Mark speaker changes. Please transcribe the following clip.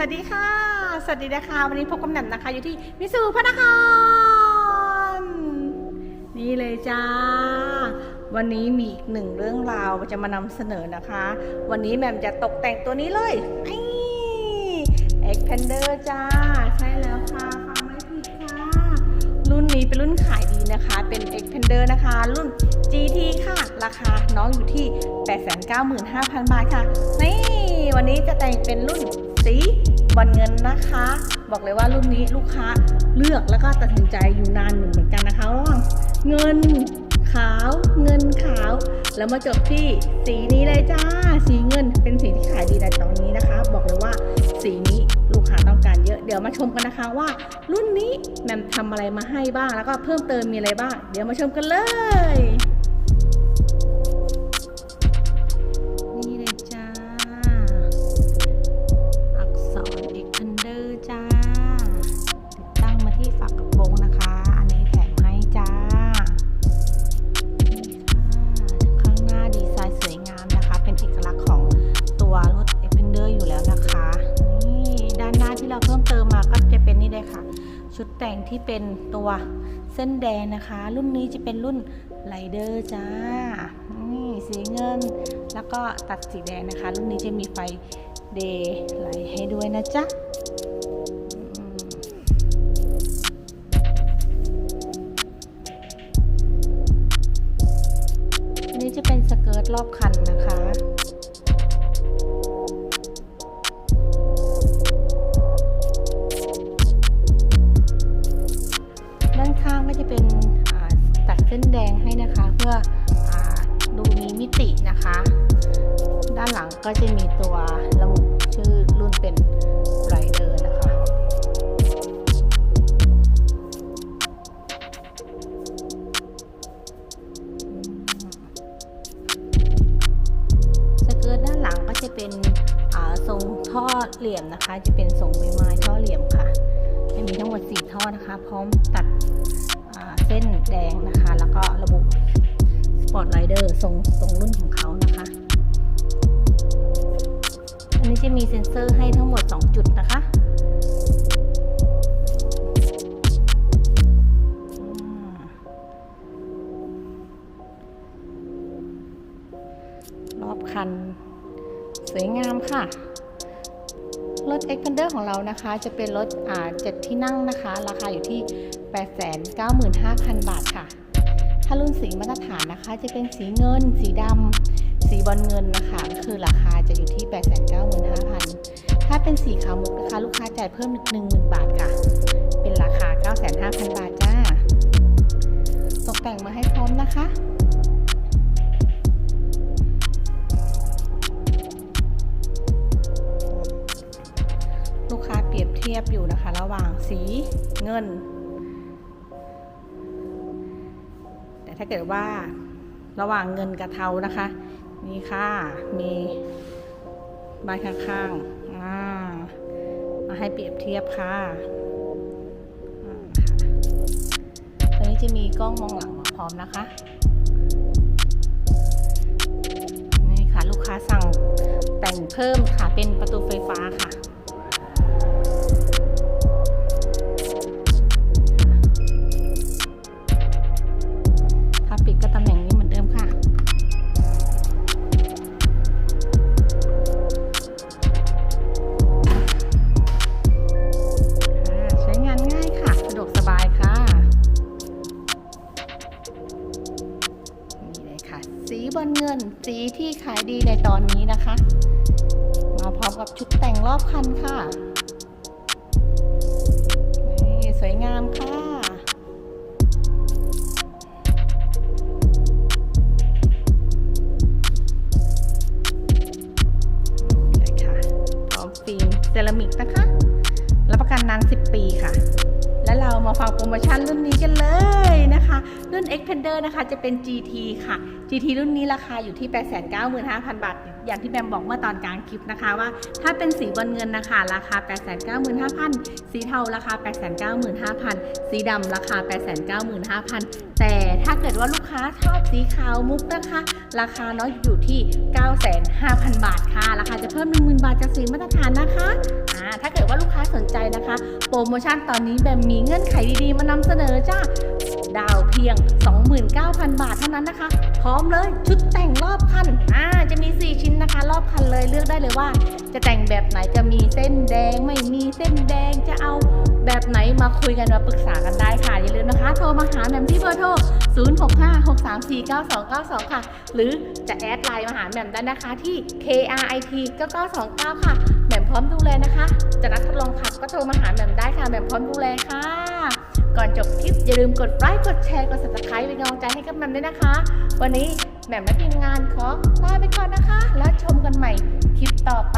Speaker 1: สวัสดีค่ะ สวัสดีนะคะ วันนี้พบกับแหม่มนะคะ อยู่ที่มิสูพระนคร นี่เลยจ้า วันนี้มีอีกหนึ่งเรื่องราวจะมานำเสนอนะคะ วันนี้แหม่มจะตกแต่งตัวนี้เลยนี่เอ็กแพนเดอร์จ้า ใช่แล้วค่ะฟังไม่ผิดค่ะ รุ่นนี้เป็นรุ่นขายดีนะคะ เป็น e x p a n d e r นะคะ รุ่น GT ค่ะ ราคาน้องอยู่ที่ 895,000 บาทค่ะ นี่ วันนี้จะแต่งเป็นรุ่น สีบอลเงินนะคะ บอกเลยว่ารุ่นนี้ลูกค้าเลือกแล้วก็ตัดสินใจอยู่นานหนึ่งเหมือนกันนะคะระหว่างเงินขาวเงินขาว แล้วมาจบที่สีนี้เลยจ้า สีเงินเป็นสีที่ขายดีในตอนนี้นะคะ บอกเลยว่าสีนี้ลูกค้าต้องการเยอะเดี๋ยวมาชมกันนะคะว่า รุ่นนี้แมมทำอะไรมาให้บ้างแล้วก็เพิ่มเติมมีอะไรบ้าง เดี๋ยวมาชมกันเลย ชุดแต่งที่เป็นตัวเส้นแดงนะคะ รุ่นนี้จะเป็นรุ่นไรเดอร์จ้า นี่สีเงิน แล้วก็ตัดสีแดงนะคะ รุ่นนี้จะมีไฟเดย์ไลท์ให้ด้วยนะจ๊ะอันนี้จะเป็นสเกิร์ตรอบคันนะคะางก็จะเป็นตัดเส้นแดงให้นะคะ เพื่ออดูมีมิตินะคะ ด้านหลังก็จะมีตัวระบุชื่อรุ่นเป็นไรเดอร์นะคะสเกิร์ตด้านหลังก็จะเป็นทรงท่อเหลี่ยมนะคะ จะเป็นทรงใบไม้ท่อเหลี่ยมค่ะ จะมีทั้งหมด 4 ท่อนะคะ พร้อมตัดเส้นแดงนะคะ แล้วก็ระบุสปอร์ตไรเดอร์ทรงทรงรุ่นของเขานะคะ อันนี้จะมีเซ็นเซอร์ให้ทั้งหมด 2 จุดนะคะรอบคัน สวยงามค่ะ รถ Xpander ของเรานะคะ จะเป็นรถอ่า7ที่นั่งนะคะ ราคาอยู่ที่ 895,000 บาทค่ะ ถ้ารุ่นสีมาตรฐานนะคะ จะเป็นสีเงิน สีดำสีบอลเงินนะคะก็คือราคาจะอยู่ที่ 895,000 ถ้าเป็นสีขาวมุกนะคะ ลูกค้าจ่ายเพิ่มอีก10,000 บาทค่ะ เป็นราคา 95,000 บาทจ้า ตกแต่งมาให้พร้อมนะคะ ลูกค้าเปรียบเทียบอยู่นะคะ ระหว่างสีเงิน แต่ถ้าเกิดว่าระหว่างเงินกับเทานะคะ นี่ค่ะ มีใบข้างๆอ่ามาให้เปรียบเทียบค่ะอ่าค่ะตัวนี้จะมีกล้องมองหลังมาพร้อมนะคะ นี่ค่ะ ลูกค้าสั่งแต่งเพิ่มค่ะ เป็นประตูไฟฟ้าค่ะ สีที่ขายดีในตอนนี้นะคะ มาพร้อมกับชุดแต่งรอบคันค่ะ นี่สวยงามค่ะเลยค่ะ พร้อมฟิล์มเซรามิกนะคะ รับประกันนาน 10 ปีค่ะ และเรามาฟังโปรโมชั่นรุ่นนี้กันเลยนะ คะรุ่น Expander นะคะจะเป็น GT ค่ะ GT รุ่นนี้ราคาอยู่ที่ 895,000 บาท อย่างที่แบมบอกเมื่อตอนกลางคลิปนะคะว่า ถ้าเป็นสีบอลเงินนะคะ ราคา 895,000 สีเทาราคา 895,000 สีดำราคา 895,000 แต่ถ้าเกิดว่าลูกค้าชอบสีขาวมุกนะคะ ราคาน้อยอยู่ที่ 95,000บาทค่ะ ราคาจะเพิ่ม 10,000 บาทจากสีมาตรฐานนะคะอ่าถ้าเกิดว่าลูกค้าสนใจนะคะ โปรโมชั่นตอนนี้แบบมีเงื่อนไขดีๆ มานำเสนอจ้า ดาวเพียง 29,000 บาทเท่านั้นนะคะ พร้อมเลยชุดแต่งรอบคันอ่าจะมี 4 ชิ้นนะคะ รอบคันเลยเลือกได้เลยว่า จะแต่งแบบไหนจะมีเส้นแดง ไม่มีเส้นแดงจะเอาแบบไหนมาคุยกันมาปรึกษากันได้ค่ะ อย่าลืมนะคะ โทรมาหาแหม่มที่เบอร์โทร 0656349292 ค่ะ หรือจะแอดไลน์มาหาแหม่มได้นะคะที่ KRIT 9929 ค่ะแหม่มพร้อมดูแลนะคะ จะนัดทดลองขับก็โทรมาหาแหม่มได้ค่ะแหม่มพร้อมดูแลค่ะ ก่อนจบคลิปอย่าลืมกดไลค์กดแชร์กด subscribe เป็นกำลังใจให้กับแหม่มด้วยนะคะ วันนี้แหม่มและทีมงานขอลาไปก่อนนะคะ แล้วชมกันใหม่คลิปต่อไป